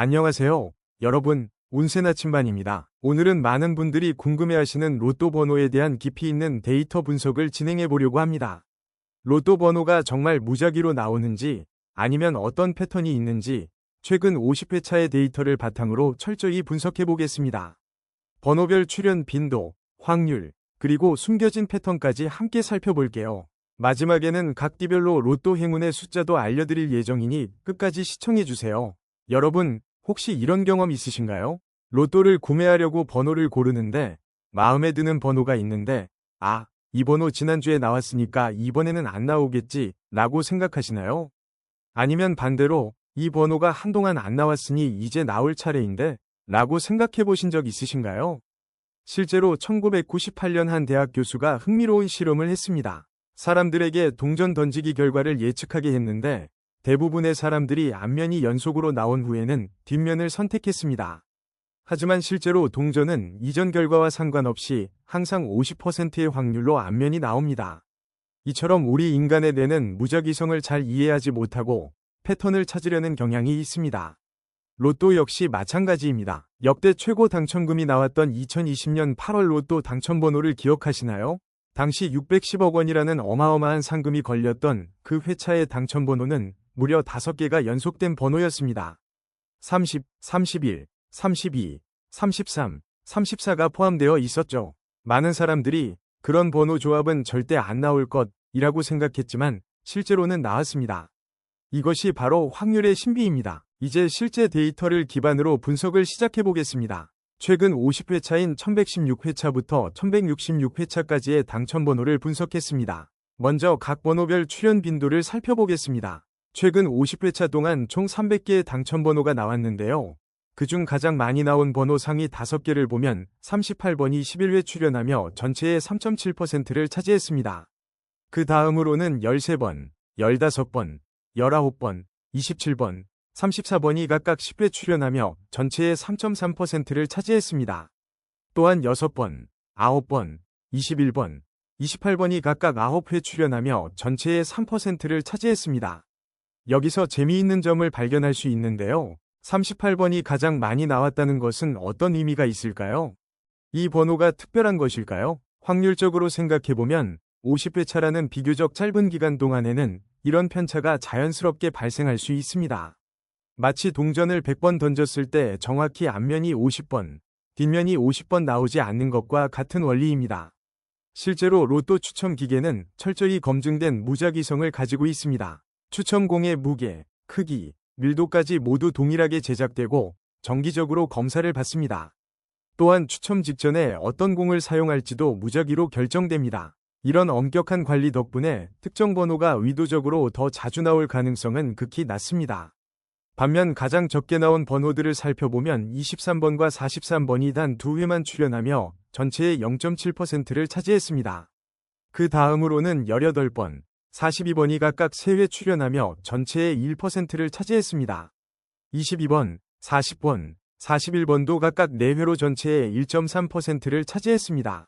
안녕하세요. 여러분, 운세 나침반입니다. 오늘은 많은 분들이 궁금해하시는 로또 번호에 대한 깊이 있는 데이터 분석을 진행해 보려고 합니다. 로또 번호가 정말 무작위로 나오는지 아니면 어떤 패턴이 있는지 최근 50회차의 데이터를 바탕으로 철저히 분석해 보겠습니다. 번호별 출현 빈도, 확률, 그리고 숨겨진 패턴까지 함께 살펴볼게요. 마지막에는 각 띠별로 로또 행운의 숫자도 알려드릴 예정이니 끝까지 시청해주세요. 여러분, 혹시 이런 경험 있으신가요? 로또를 구매하려고 번호를 고르는데 마음에 드는 번호가 있는데 아, 이 번호 지난주에 나왔으니까 이번에는 안 나오겠지 라고 생각하시나요? 아니면 반대로 이 번호가 한동안 안 나왔으니 이제 나올 차례인데 라고 생각해 보신 적 있으신가요? 실제로 1998년 한 대학 교수가 흥미로운 실험을 했습니다. 사람들에게 동전 던지기 결과를 예측하게 했는데 대부분의 사람들이 앞면이 연속으로 나온 후에는 뒷면을 선택했습니다. 하지만 실제로 동전은 이전 결과와 상관없이 항상 50%의 확률로 앞면이 나옵니다. 이처럼 우리 인간의 뇌는 무작위성을 잘 이해하지 못하고 패턴을 찾으려는 경향이 있습니다. 로또 역시 마찬가지입니다. 역대 최고 당첨금이 나왔던 2020년 8월 로또 당첨번호를 기억하시나요? 당시 610억 원이라는 어마어마한 상금이 걸렸던 그 회차의 당첨번호는 무려 5개가 연속된 번호였습니다. 30, 31, 32, 33, 34가 포함되어 있었죠. 많은 사람들이 그런 번호 조합은 절대 안 나올 것이라고 생각했지만 실제로는 나왔습니다. 이것이 바로 확률의 신비입니다. 이제 실제 데이터를 기반으로 분석을 시작해 보겠습니다. 최근 50회차인 1116회차부터 1166회차까지의 당첨 번호를 분석했습니다. 먼저 각 번호별 출현 빈도를 살펴보겠습니다. 최근 50회차 동안 총 300개의 당첨번호가 나왔는데요. 그중 가장 많이 나온 번호 상위 5개를 보면 38번이 11회 출연하며 전체의 3.7%를 차지했습니다. 그 다음으로는 13번, 15번, 19번, 27번, 34번이 각각 10회 출연하며 전체의 3.3%를 차지했습니다. 또한 6번, 9번, 21번, 28번이 각각 9회 출연하며 전체의 3%를 차지했습니다. 여기서 재미있는 점을 발견할 수 있는데요. 38번이 가장 많이 나왔다는 것은 어떤 의미가 있을까요? 이 번호가 특별한 것일까요? 확률적으로 생각해보면 50회차라는 비교적 짧은 기간 동안에는 이런 편차가 자연스럽게 발생할 수 있습니다. 마치 동전을 100번 던졌을 때 정확히 앞면이 50번, 뒷면이 50번 나오지 않는 것과 같은 원리입니다. 실제로 로또 추첨 기계는 철저히 검증된 무작위성을 가지고 있습니다. 추첨공의 무게, 크기, 밀도까지 모두 동일하게 제작되고 정기적으로 검사를 받습니다. 또한 추첨 직전에 어떤 공을 사용할지도 무작위로 결정됩니다. 이런 엄격한 관리 덕분에 특정 번호가 의도적으로 더 자주 나올 가능성은 극히 낮습니다. 반면 가장 적게 나온 번호들을 살펴보면 23번과 43번이 단 두 회만 출연하며 전체의 0.7%를 차지했습니다. 그 다음으로는 18번, 42번이 각각 3회 출연하며 전체의 1%를 차지했습니다. 22번, 40번, 41번도 각각 4회로 전체의 1.3%를 차지했습니다.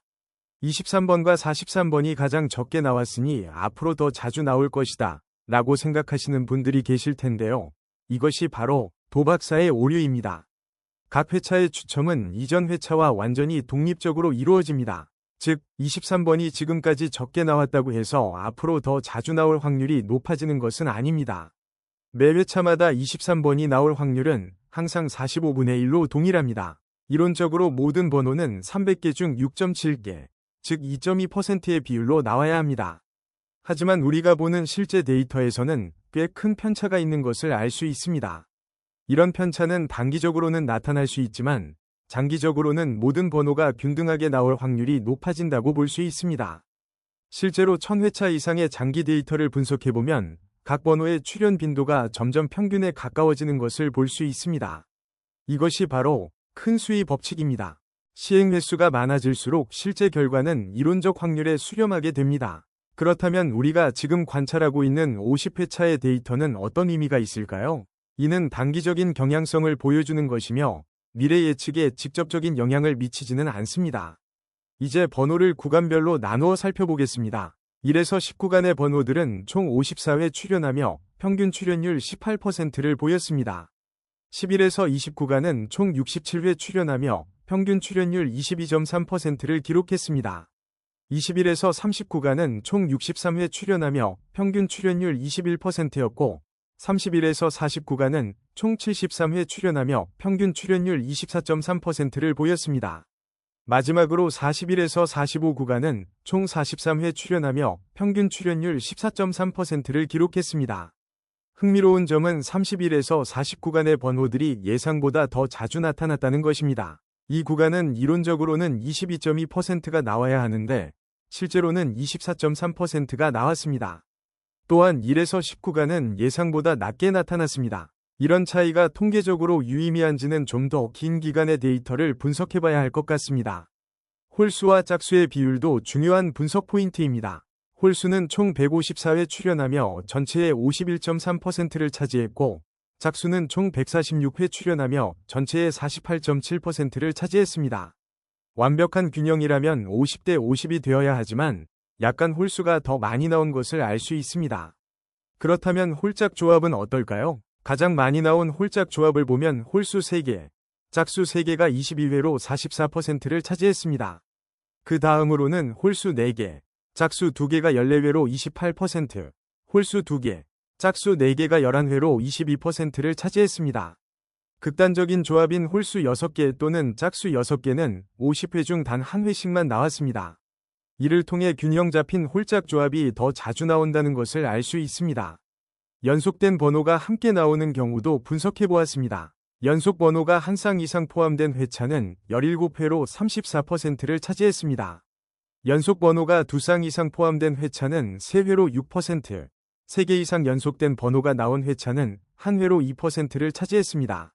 23번과 43번이 가장 적게 나왔으니 앞으로 더 자주 나올 것이다 라고 생각하시는 분들이 계실 텐데요. 이것이 바로 도박사의 오류입니다. 각 회차의 추첨은 이전 회차와 완전히 독립적으로 이루어집니다. 즉 23번이 지금까지 적게 나왔다고 해서 앞으로 더 자주 나올 확률이 높아지는 것은 아닙니다. 매 회차마다 23번이 나올 확률은 항상 45분의 1로 동일합니다. 이론적으로 모든 번호는 300개 중 6.7개, 즉 2.2%의 비율로 나와야 합니다. 하지만 우리가 보는 실제 데이터에서는 꽤 큰 편차가 있는 것을 알 수 있습니다. 이런 편차는 단기적으로는 나타날 수 있지만 장기적으로는 모든 번호가 균등하게 나올 확률이 높아진다고 볼 수 있습니다. 실제로 1000회차 이상의 장기 데이터를 분석해보면 각 번호의 출현 빈도가 점점 평균에 가까워지는 것을 볼 수 있습니다. 이것이 바로 큰 수의 법칙입니다. 시행 횟수가 많아질수록 실제 결과는 이론적 확률에 수렴하게 됩니다. 그렇다면 우리가 지금 관찰하고 있는 50회차의 데이터는 어떤 의미가 있을까요? 이는 단기적인 경향성을 보여주는 것이며 미래 예측에 직접적인 영향을 미치지는 않습니다. 이제 번호를 구간별로 나누어 살펴보겠습니다. 1에서 19간의 번호들은 총 54회 출연하며 평균 출연율 18%를 보였습니다. 11에서 29가는 총 67회 출연하며 평균 출연율 22.3%를 기록했습니다. 21에서 39가는 총 63회 출연하며 평균 출연율 21%였고 31에서 49가는 총 73회 출연하며 평균 출연율 24.3%를 보였습니다. 마지막으로 41에서 45 구간은 총 43회 출연하며 평균 출연율 14.3%를 기록했습니다. 흥미로운 점은 31에서 49간의 번호들이 예상보다 더 자주 나타났다는 것입니다. 이 구간은 이론적으로는 22.2%가 나와야 하는데 실제로는 24.3%가 나왔습니다. 또한 1에서 19가는 예상보다 낮게 나타났습니다. 이런 차이가 통계적으로 유의미한지는 좀 더 긴 기간의 데이터를 분석해봐야 할 것 같습니다. 홀수와 짝수의 비율도 중요한 분석 포인트입니다. 홀수는 총 154회 출연하며 전체의 51.3%를 차지했고 짝수는 총 146회 출연하며 전체의 48.7%를 차지했습니다. 완벽한 균형이라면 50대 50이 되어야 하지만 약간 홀수가 더 많이 나온 것을 알 수 있습니다. 그렇다면 홀짝 조합은 어떨까요? 가장 많이 나온 홀짝 조합을 보면 홀수 3개, 짝수 3개가 22회로 44%를 차지했습니다. 그 다음으로는 홀수 4개, 짝수 2개가 14회로 28%, 홀수 2개, 짝수 4개가 11회로 22%를 차지했습니다. 극단적인 조합인 홀수 6개 또는 짝수 6개는 50회 중 단 한 회씩만 나왔습니다. 이를 통해 균형 잡힌 홀짝 조합이 더 자주 나온다는 것을 알 수 있습니다. 연속된 번호가 함께 나오는 경우도 분석해 보았습니다. 연속 번호가 한 쌍 이상 포함된 회차는 17회로 34%를 차지했습니다. 연속 번호가 두 쌍 이상 포함된 회차는 3회로 6%, 3개 이상 연속된 번호가 나온 회차는 한 회로 2%를 차지했습니다.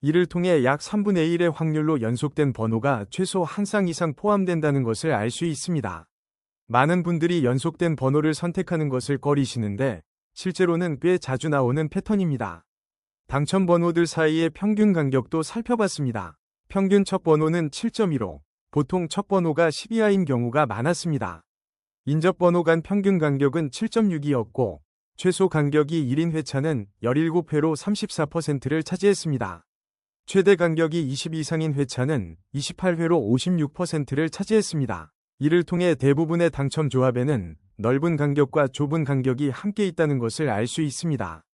이를 통해 약 3분의 1의 확률로 연속된 번호가 최소 한 쌍 이상 포함된다는 것을 알 수 있습니다. 많은 분들이 연속된 번호를 선택하는 것을 꺼리시는데 실제로는 꽤 자주 나오는 패턴입니다. 당첨 번호들 사이의 평균 간격도 살펴봤습니다. 평균 첫 번호는 7.15, 보통 첫 번호가 12화인 경우가 많았습니다. 인접 번호 간 평균 간격은 7.6이었고 최소 간격이 1인 회차는 17회로 34%를 차지했습니다. 최대 간격이 20 이상인 회차는 28회로 56%를 차지했습니다. 이를 통해 대부분의 당첨 조합에는 넓은 간격과 좁은 간격이 함께 있다는 것을 알 수 있습니다.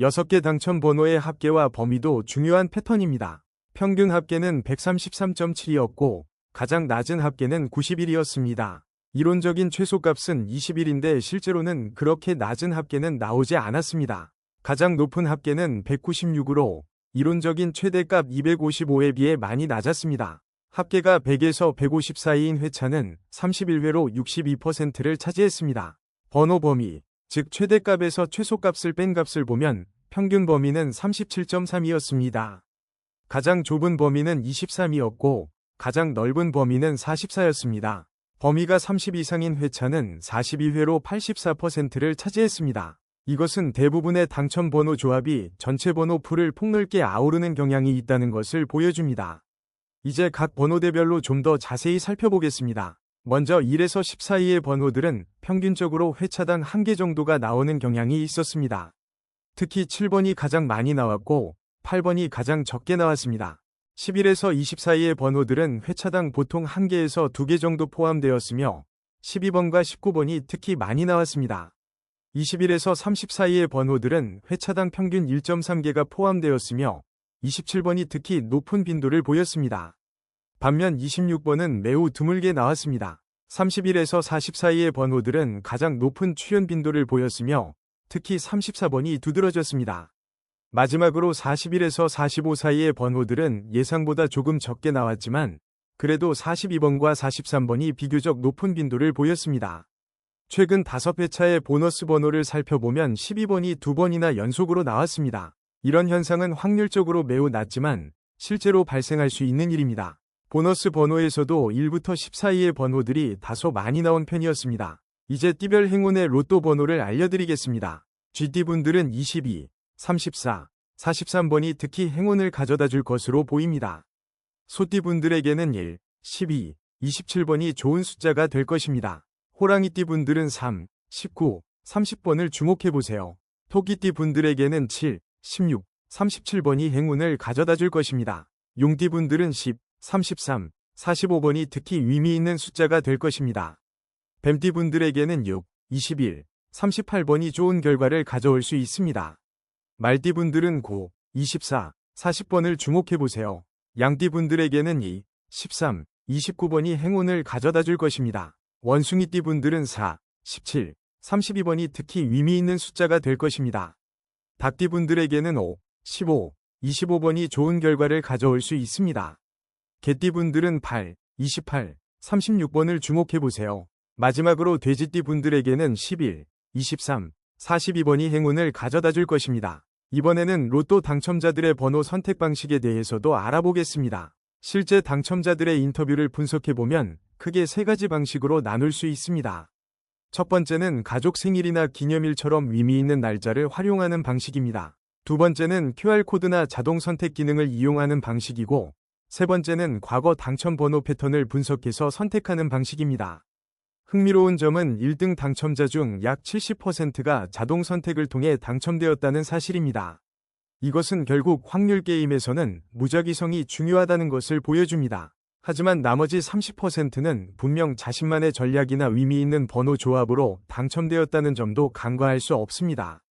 6개 당첨 번호의 합계와 범위도 중요한 패턴입니다. 평균 합계는 133.7이었고 가장 낮은 합계는 91이었습니다. 이론적인 최소값은 21인데 실제로는 그렇게 낮은 합계는 나오지 않았습니다. 가장 높은 합계는 196으로 이론적인 최대값 255에 비해 많이 낮았습니다. 합계가 100에서 150 사이인 회차는 31회로 62%를 차지했습니다. 번호 범위, 즉 최대값에서 최소값을 뺀 값을 보면 평균 범위는 37.3이었습니다. 가장 좁은 범위는 23이었고 가장 넓은 범위는 44였습니다. 범위가 30 이상인 회차는 42회로 84%를 차지했습니다. 이것은 대부분의 당첨 번호 조합이 전체 번호 풀을 폭넓게 아우르는 경향이 있다는 것을 보여줍니다. 이제 각 번호대별로 좀 더 자세히 살펴보겠습니다. 먼저 1에서 10 사이의 번호들은 평균적으로 회차당 1개 정도가 나오는 경향이 있었습니다. 특히 7번이 가장 많이 나왔고 8번이 가장 적게 나왔습니다. 11에서 20 사이의 번호들은 회차당 보통 1개에서 2개 정도 포함되었으며 12번과 19번이 특히 많이 나왔습니다. 21에서 30 사이의 번호들은 회차당 평균 1.3개가 포함되었으며 27번이 특히 높은 빈도를 보였습니다. 반면 26번은 매우 드물게 나왔습니다. 31에서 40 사이의 번호들은 가장 높은 출현 빈도를 보였으며 특히 34번이 두드러졌습니다. 마지막으로 41에서 45 사이의 번호들은 예상보다 조금 적게 나왔지만 그래도 42번과 43번이 비교적 높은 빈도를 보였습니다. 최근 5회차의 보너스 번호를 살펴보면 12번이 2번이나 연속으로 나왔습니다. 이런 현상은 확률적으로 매우 낮지만 실제로 발생할 수 있는 일입니다. 보너스 번호에서도 1부터 10 사이의 번호들이 다소 많이 나온 편이었습니다. 이제 띠별 행운의 로또 번호를 알려드리겠습니다. GT분들은 22, 34, 43번이 특히 행운을 가져다 줄 것으로 보입니다. 소띠분들에게는 1, 12, 27번이 좋은 숫자가 될 것입니다. 호랑이띠 분들은 3, 19, 30번을 주목해보세요. 토끼띠 분들에게는 7, 16, 37번이 행운을 가져다 줄 것입니다. 용띠 분들은 10, 33, 45번이 특히 의미 있는 숫자가 될 것입니다. 뱀띠 분들에게는 6, 21, 38번이 좋은 결과를 가져올 수 있습니다. 말띠 분들은 9, 24, 40번을 주목해보세요. 양띠 분들에게는 2, 13, 29번이 행운을 가져다 줄 것입니다. 원숭이띠 분들은 4, 17, 32번이 특히 의미 있는 숫자가 될 것입니다. 닭띠 분들에게는 5, 15, 25번이 좋은 결과를 가져올 수 있습니다. 개띠 분들은 8, 28, 36번을 주목해보세요. 마지막으로 돼지띠 분들에게는 11, 23, 42번이 행운을 가져다 줄 것입니다. 이번에는 로또 당첨자들의 번호 선택 방식에 대해서도 알아보겠습니다. 실제 당첨자들의 인터뷰를 분석해보면 크게 세 가지 방식으로 나눌 수 있습니다. 첫 번째는 가족 생일이나 기념일처럼 의미 있는 날짜를 활용하는 방식입니다. 두 번째는 QR코드나 자동 선택 기능을 이용하는 방식이고, 세 번째는 과거 당첨 번호 패턴을 분석해서 선택하는 방식입니다. 흥미로운 점은 1등 당첨자 중 약 70%가 자동 선택을 통해 당첨되었다는 사실입니다. 이것은 결국 확률 게임에서는 무작위성이 중요하다는 것을 보여줍니다. 하지만 나머지 30%는 분명 자신만의 전략이나 의미 있는 번호 조합으로 당첨되었다는 점도 간과할 수 없습니다.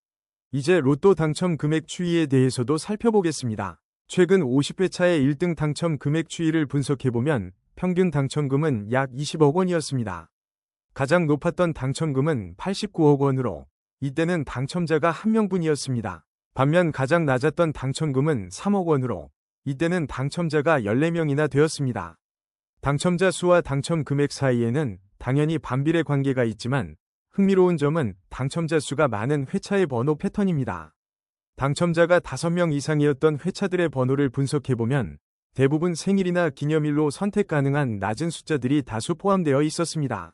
이제 로또 당첨 금액 추이에 대해서도 살펴보겠습니다. 최근 50회차의 1등 당첨 금액 추이를 분석해보면 평균 당첨금은 약 20억 원이었습니다. 가장 높았던 당첨금은 89억 원으로 이때는 당첨자가 한 명뿐이었습니다. 반면 가장 낮았던 당첨금은 3억 원으로 이때는 당첨자가 14명이나 되었습니다. 당첨자 수와 당첨 금액 사이에는 당연히 반비례 관계가 있지만 흥미로운 점은 당첨자 수가 많은 회차의 번호 패턴입니다. 당첨자가 5명 이상이었던 회차들의 번호를 분석해보면 대부분 생일이나 기념일로 선택 가능한 낮은 숫자들이 다수 포함되어 있었습니다.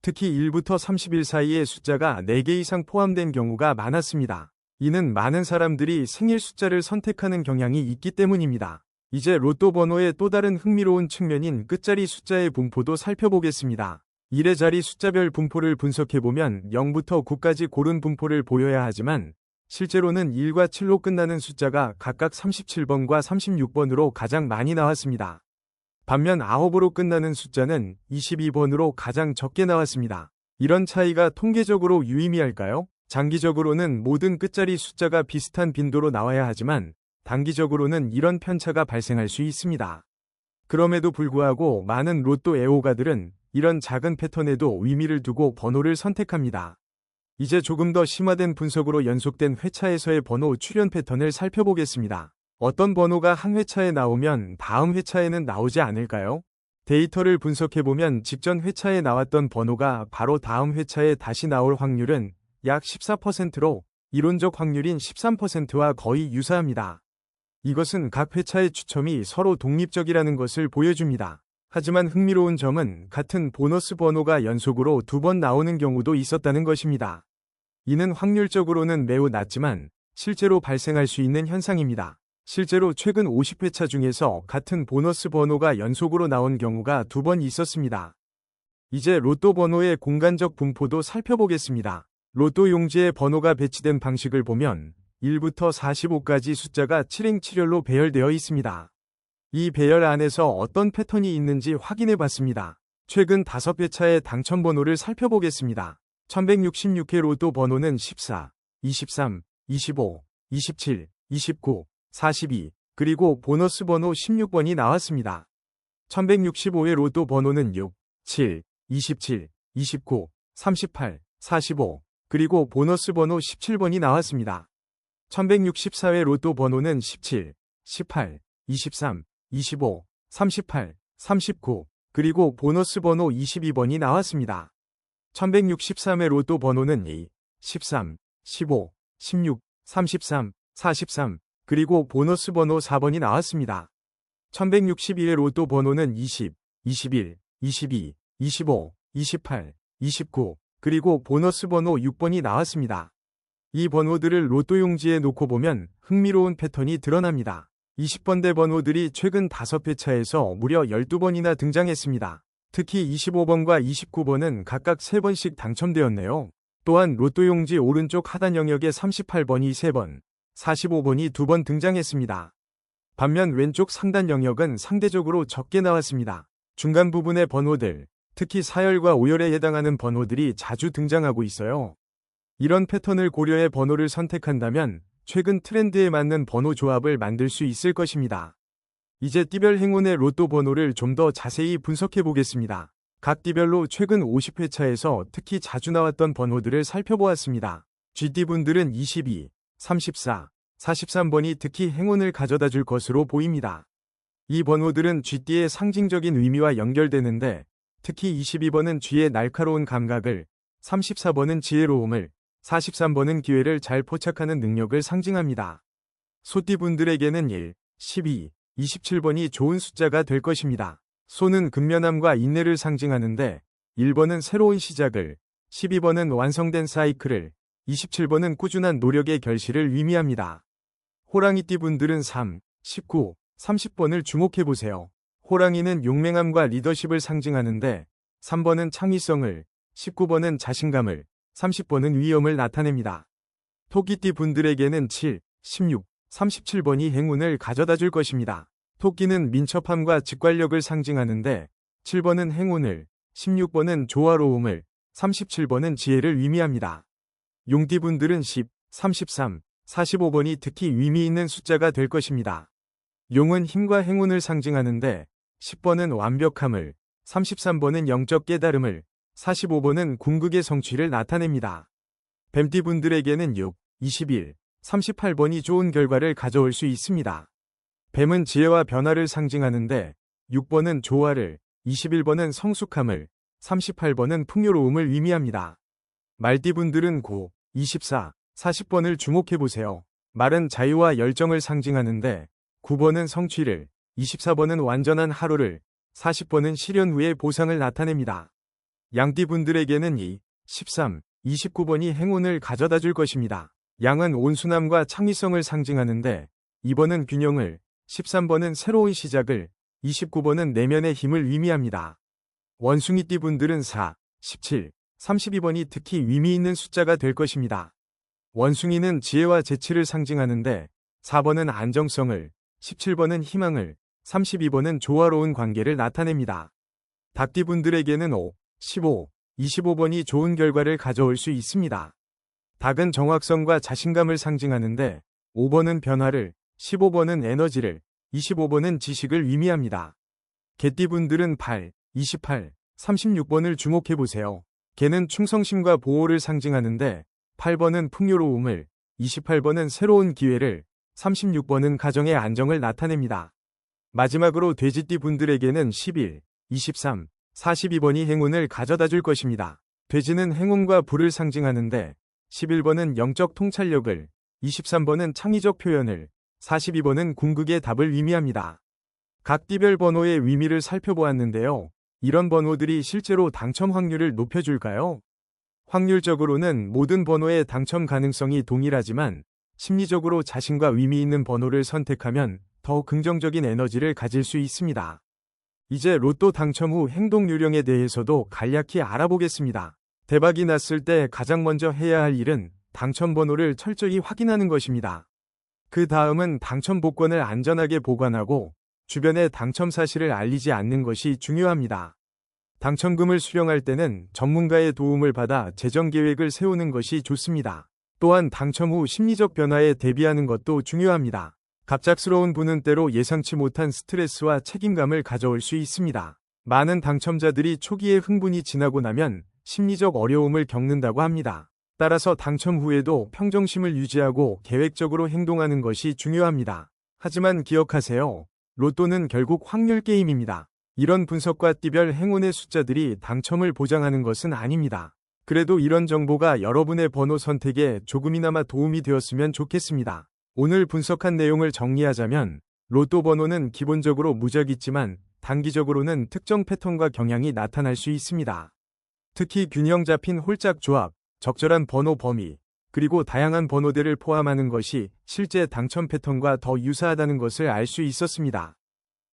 특히 1부터 30일 사이의 숫자가 4개 이상 포함된 경우가 많았습니다. 이는 많은 사람들이 생일 숫자를 선택하는 경향이 있기 때문입니다. 이제 로또 번호의 또 다른 흥미로운 측면인 끝자리 숫자의 분포도 살펴보겠습니다. 1의 자리 숫자별 분포를 분석해보면 0부터 9까지 고른 분포를 보여야 하지만 실제로는 1과 7로 끝나는 숫자가 각각 37번과 36번으로 가장 많이 나왔습니다. 반면 9으로 끝나는 숫자는 22번으로 가장 적게 나왔습니다. 이런 차이가 통계적으로 유의미할까요? 장기적으로는 모든 끝자리 숫자가 비슷한 빈도로 나와야 하지만 단기적으로는 이런 편차가 발생할 수 있습니다. 그럼에도 불구하고 많은 로또 애호가들은 이런 작은 패턴에도 의미를 두고 번호를 선택합니다. 이제 조금 더 심화된 분석으로 연속된 회차에서의 번호 출현 패턴을 살펴보겠습니다. 어떤 번호가 한 회차에 나오면 다음 회차에는 나오지 않을까요? 데이터를 분석해보면 직전 회차에 나왔던 번호가 바로 다음 회차에 다시 나올 확률은 약 14%로 이론적 확률인 13%와 거의 유사합니다. 이것은 각 회차의 추첨이 서로 독립적이라는 것을 보여줍니다. 하지만 흥미로운 점은 같은 보너스 번호가 연속으로 두 번 나오는 경우도 있었다는 것입니다. 이는 확률적으로는 매우 낮지만 실제로 발생할 수 있는 현상입니다. 실제로 최근 50회차 중에서 같은 보너스 번호가 연속으로 나온 경우가 두 번 있었습니다. 이제 로또 번호의 공간적 분포도 살펴보겠습니다. 로또 용지에 번호가 배치된 방식을 보면 1부터 45까지 숫자가 7행 7열로 배열되어 있습니다. 이 배열 안에서 어떤 패턴이 있는지 확인해 봤습니다. 최근 5회차의 당첨 번호를 살펴보겠습니다. 1166회 로또 번호는 14, 23, 25, 27, 29, 42, 그리고 보너스 번호 16번이 나왔습니다. 1165의 로또 번호는 6, 7, 27, 29, 38, 45, 그리고 보너스 번호 17번이 나왔습니다. 1164회 로또 번호는 17, 18, 23, 25, 38, 39, 그리고 보너스 번호 22번이 나왔습니다. 1163회 로또 번호는 2, 13, 15, 16, 33, 43, 그리고 보너스 번호 4번이 나왔습니다. 1162의 로또 번호는 20, 21, 22, 25, 28, 29, 그리고 보너스 번호 6번이 나왔습니다. 이 번호들을 로또 용지에 놓고 보면 흥미로운 패턴이 드러납니다. 20번대 번호들이 최근 5회차에서 무려 12번이나 등장했습니다. 특히 25번과 29번은 각각 3번씩 당첨되었네요. 또한 로또 용지 오른쪽 하단 영역에 38번이 3번, 45번이 두번 등장했습니다. 반면 왼쪽 상단 영역은 상대적으로 적게 나왔습니다. 중간 부분의 번호들, 특히 4열과 5열에 해당하는 번호들이 자주 등장하고 있어요. 이런 패턴을 고려해 번호를 선택한다면 최근 트렌드에 맞는 번호 조합을 만들 수 있을 것입니다. 이제 띠별 행운의 로또 번호를 좀 더 자세히 분석해 보겠습니다. 각 띠별로 최근 50회차에서 특히 자주 나왔던 번호들을 살펴보았습니다. GD분들은 22, 34, 43번이 특히 행운을 가져다 줄 것으로 보입니다. 이 번호들은 쥐띠의 상징적인 의미와 연결되는데 특히 22번은 쥐의 날카로운 감각을, 34번은 지혜로움을, 43번은 기회를 잘 포착하는 능력을 상징합니다. 소띠분들에게는 1, 12, 27번이 좋은 숫자가 될 것입니다. 소는 근면함과 인내를 상징하는데 1번은 새로운 시작을, 12번은 완성된 사이클을, 27번은 꾸준한 노력의 결실을 의미합니다. 호랑이띠 분들은 3, 19, 30번을 주목해보세요. 호랑이는 용맹함과 리더십을 상징하는데 3번은 창의성을, 19번은 자신감을, 30번은 위험을 나타냅니다. 토끼띠 분들에게는 7, 16, 37번이 행운을 가져다 줄 것입니다. 토끼는 민첩함과 직관력을 상징하는데 7번은 행운을, 16번은 조화로움을, 37번은 지혜를 의미합니다. 용띠 분들은 10, 33, 45번이 특히 의미 있는 숫자가 될 것입니다. 용은 힘과 행운을 상징하는데 10번은 완벽함을, 33번은 영적 깨달음을, 45번은 궁극의 성취를 나타냅니다. 뱀띠 분들에게는 6, 21, 38번이 좋은 결과를 가져올 수 있습니다. 뱀은 지혜와 변화를 상징하는데 6번은 조화를, 21번은 성숙함을, 38번은 풍요로움을 의미합니다. 말띠 분들은 9, 24, 40번을 주목해보세요. 말은 자유와 열정을 상징하는데 9번은 성취를, 24번은 완전한 하루를, 40번은 실현 후의 보상을 나타냅니다. 양띠분들에게는 2, 13, 29번이 행운을 가져다 줄 것입니다. 양은 온순함과 창의성을 상징하는데 2번은 균형을, 13번은 새로운 시작을, 29번은 내면의 힘을 의미합니다. 원숭이띠 분들은 4, 17, 32번이 특히 의미 있는 숫자가 될 것입니다. 원숭이는 지혜와 재치를 상징하는데 4번은 안정성을, 17번은 희망을, 32번은 조화로운 관계를 나타냅니다. 닭띠 분들에게는 5, 15, 25번이 좋은 결과를 가져올 수 있습니다. 닭은 정확성과 자신감을 상징하는데 5번은 변화를, 15번은 에너지를, 25번은 지식을 의미합니다. 개띠분들은 8, 28, 36번을 주목해보세요. 개는 충성심과 보호를 상징하는데 8번은 풍요로움을, 28번은 새로운 기회를, 36번은 가정의 안정을 나타냅니다. 마지막으로 돼지띠 분들에게는 11, 23, 42번이 행운을 가져다 줄 것입니다. 돼지는 행운과 불을 상징하는데 11번은 영적 통찰력을, 23번은 창의적 표현을, 42번은 궁극의 답을 의미합니다. 각 띠별 번호의 의미를 살펴보았는데요. 이런 번호들이 실제로 당첨 확률을 높여줄까요? 확률적으로는 모든 번호의 당첨 가능성이 동일하지만 심리적으로 자신과 의미 있는 번호를 선택하면 더 긍정적인 에너지를 가질 수 있습니다. 이제 로또 당첨 후 행동 요령에 대해서도 간략히 알아보겠습니다. 대박이 났을 때 가장 먼저 해야 할 일은 당첨 번호를 철저히 확인하는 것입니다. 그 다음은 당첨 복권을 안전하게 보관하고 주변에 당첨 사실을 알리지 않는 것이 중요합니다. 당첨금을 수령할 때는 전문가의 도움을 받아 재정 계획을 세우는 것이 좋습니다. 또한 당첨 후 심리적 변화에 대비하는 것도 중요합니다. 갑작스러운 부는 때로 예상치 못한 스트레스와 책임감을 가져올 수 있습니다. 많은 당첨자들이 초기의 흥분이 지나고 나면 심리적 어려움을 겪는다고 합니다. 따라서 당첨 후에도 평정심을 유지하고 계획적으로 행동하는 것이 중요합니다. 하지만 기억하세요. 로또는 결국 확률 게임입니다. 이런 분석과 띠별 행운의 숫자들이 당첨을 보장하는 것은 아닙니다. 그래도 이런 정보가 여러분의 번호 선택에 조금이나마 도움이 되었으면 좋겠습니다. 오늘 분석한 내용을 정리하자면 로또 번호는 기본적으로 무작위지만 단기적으로는 특정 패턴과 경향이 나타날 수 있습니다. 특히 균형 잡힌 홀짝 조합, 적절한 번호 범위, 그리고 다양한 번호들을 포함하는 것이 실제 당첨 패턴과 더 유사하다는 것을 알 수 있었습니다.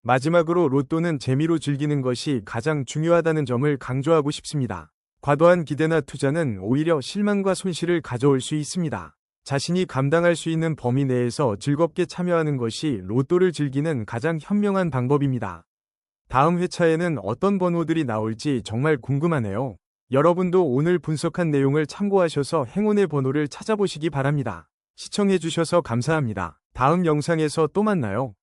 마지막으로 로또는 재미로 즐기는 것이 가장 중요하다는 점을 강조하고 싶습니다. 과도한 기대나 투자는 오히려 실망과 손실을 가져올 수 있습니다. 자신이 감당할 수 있는 범위 내에서 즐겁게 참여하는 것이 로또를 즐기는 가장 현명한 방법입니다. 다음 회차에는 어떤 번호들이 나올지 정말 궁금하네요. 여러분도 오늘 분석한 내용을 참고하셔서 행운의 번호를 찾아보시기 바랍니다. 시청해주셔서 감사합니다. 다음 영상에서 또 만나요.